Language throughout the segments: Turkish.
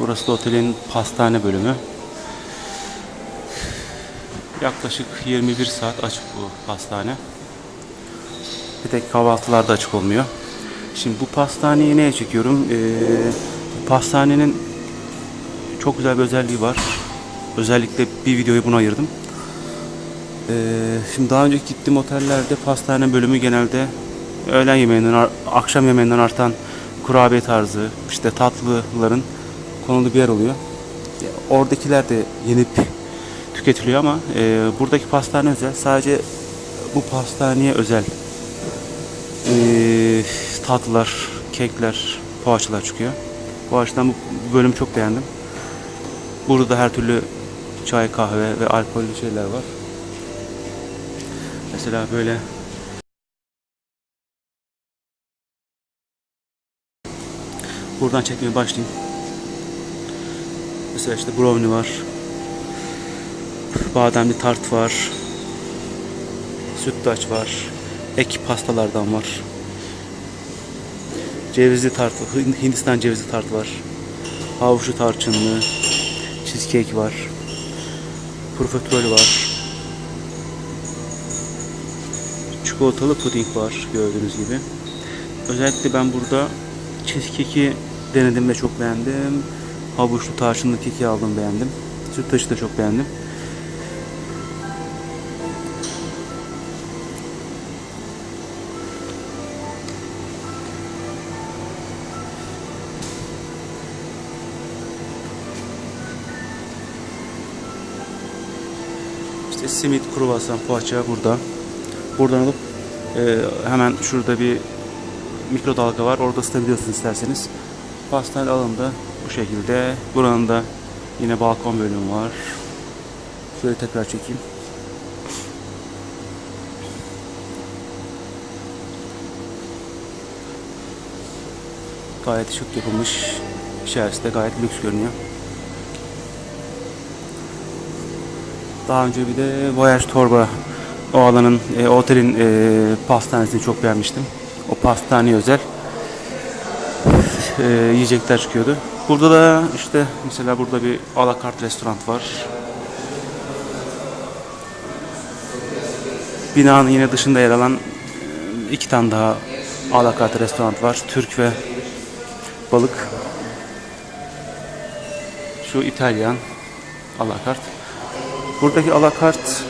Burası da otelin pastane bölümü. Yaklaşık 21 saat açık bu pastane. Bir tek kahvaltılarda açık olmuyor. Şimdi bu pastaneyi neye çekiyorum? Ee, pastanenin çok güzel bir özelliği var. Özellikle bir videoyu buna ayırdım. Ee, şimdi daha önceki gittiğim otellerde pastane bölümü genelde öğlen yemeğinden, akşam yemeğinden artan kurabiye tarzı, işte tatlıların konulu bir yer oluyor. Ya, Oradakiler de yenip tüketiliyor ama e, buradaki pastane özel. Sadece bu pastaneye özel e, tatlılar, kekler, poğaçalar çıkıyor. Bu açıdan bu bölümü çok beğendim. Burada her türlü çay, kahve ve alkollü şeyler var. Mesela böyle buradan çekmeye başlayayım. Mesela işte brownie var. Bademli tart var. Sütlaç var. Ek pastalardan var. Cevizli tart, Hindistan cevizli tart var. Havuçlu tarçınlı, cheesecake var. Profiterol var. Çikolatalı puding var gördüğünüz gibi. Özellikle ben burada cheesecake'i denedim ve çok beğendim. Havuçlu tarçınlı keki aldım beğendim. Sütlaçı da çok beğendim. İşte simit, kruvasan, poğaça burada. Buradan alıp e, hemen şurada bir mikrodalga var. Orada ısıtabiliyorsunuz isterseniz. Pastane alımda bu şekilde. Buranın da yine balkon bölümü var. Şöyle tekrar çekeyim. Gayet şık yapılmış. İçerisi de gayet lüks görünüyor. Daha önce bir de Voyage Torba o alanın, e, otelin e, pastanesini çok beğenmiştim. O pastaneye özel e, yiyecekler çıkıyordu. Burada da işte mesela burada bir alakart restoran var. Binanın yine dışında yer alan e, iki tane daha alakart restoran var. Türk ve balık. Şu İtalyan alakart. Buradaki alakart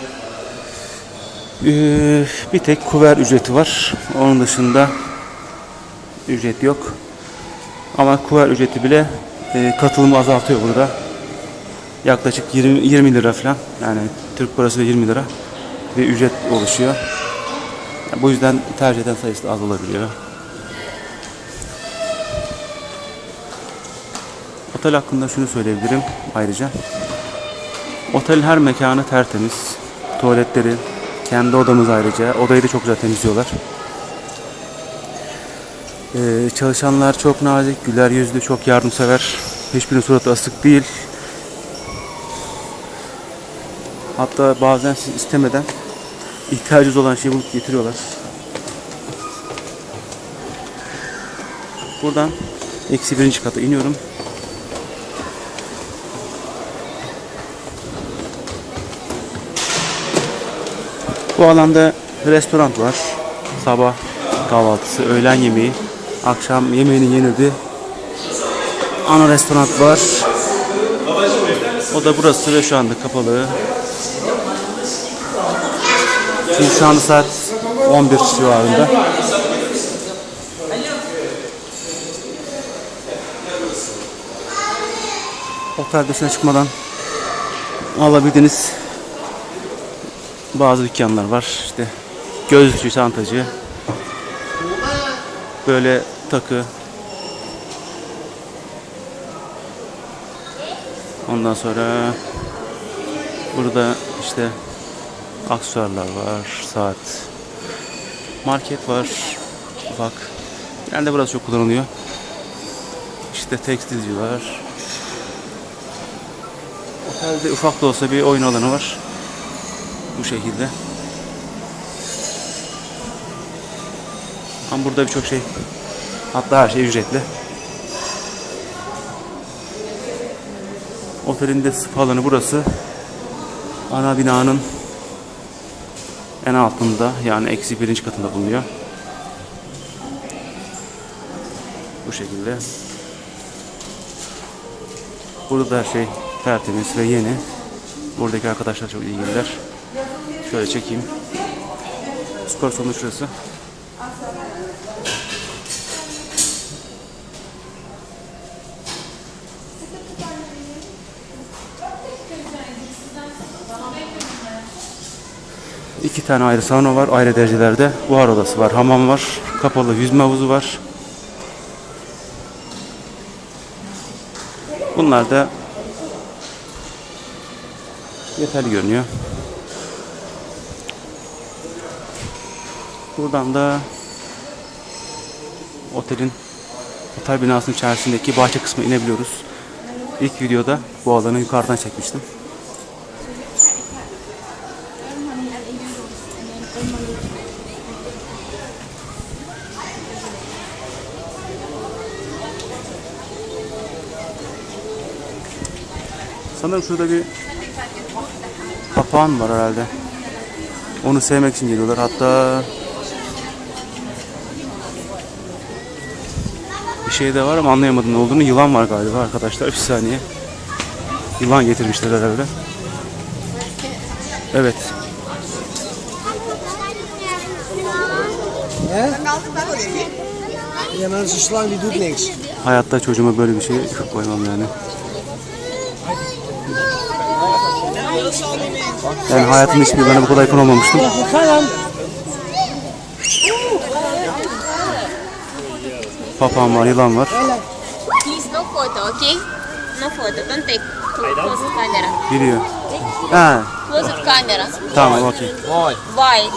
eee, bir tek kuver ücreti var. Onun dışında ücret yok. Ama kuver ücreti bile eee, katılımı azaltıyor burada. Yaklaşık 20, 20 lira falan. Yani Türk parası 20 lira bir ücret oluşuyor. Yani bu yüzden tercih eden sayısı da az olabiliyor. Otel hakkında şunu söyleyebilirim ayrıca. Otelin her mekanı tertemiz. Tuvaletleri, kendi odamız ayrıca. Odayı da çok güzel temizliyorlar. Ee, çalışanlar çok nazik, güler yüzlü, çok yardımsever. Hiçbirinin suratı asık değil. Hatta bazen siz istemeden ihtiyacınız olan şeyi bulup getiriyorlar. Buradan eksi birinci kata iniyorum. Bu alanda restoran var. Sabah kahvaltısı, öğlen yemeği, akşam yemeğinin yenildiği ana restoran var. O da burası ve şu anda kapalı. Şimdi şu anda saat 11 civarında. Otel dışına çıkmadan alabildiğiniz bazı dükkanlar var. İşte gözlükçü, çantacı. Böyle takı. Ondan sonra burada işte aksesuarlar var, saat. Market var. Ufak. Genelde burası çok kullanılıyor. İşte tekstilci var. Otelde ufak da olsa bir oyun alanı var. Bu şekilde. Ama burada birçok şey hatta her şey ücretli. Otelin de spa alanı burası. Ana binanın en altında yani eksi birinci katında bulunuyor. Bu şekilde. Burada da her şey tertemiz ve yeni. Buradaki arkadaşlar çok ilgililer. Şöyle çekeyim. Spor salonu şurası. İki tane ayrı sauna var ayrı derecelerde. Buhar odası var, hamam var, kapalı yüzme havuzu var. Bunlar da yeterli görünüyor. Buradan da otelin otel binasının içerisindeki bahçe kısmı inebiliyoruz. İlk videoda bu alanı yukarıdan çekmiştim. Sanırım şurada bir papağan var herhalde. Onu sevmek için geliyorlar. Hatta bir şey de var ama anlayamadım ne olduğunu. Yılan var galiba arkadaşlar. Bir saniye. Yılan getirmişler herhalde. Evet. Hayatta çocuğuma böyle bir şey koymam yani. Yani hayatımda hiçbir yılana bu kadar yakın olmamıştım. Papağan var, yılan var. Please no photo, okay? No photo. Don't take close camera. Geliyor. Ha, Close camera. tamam okey. Mooi. Why?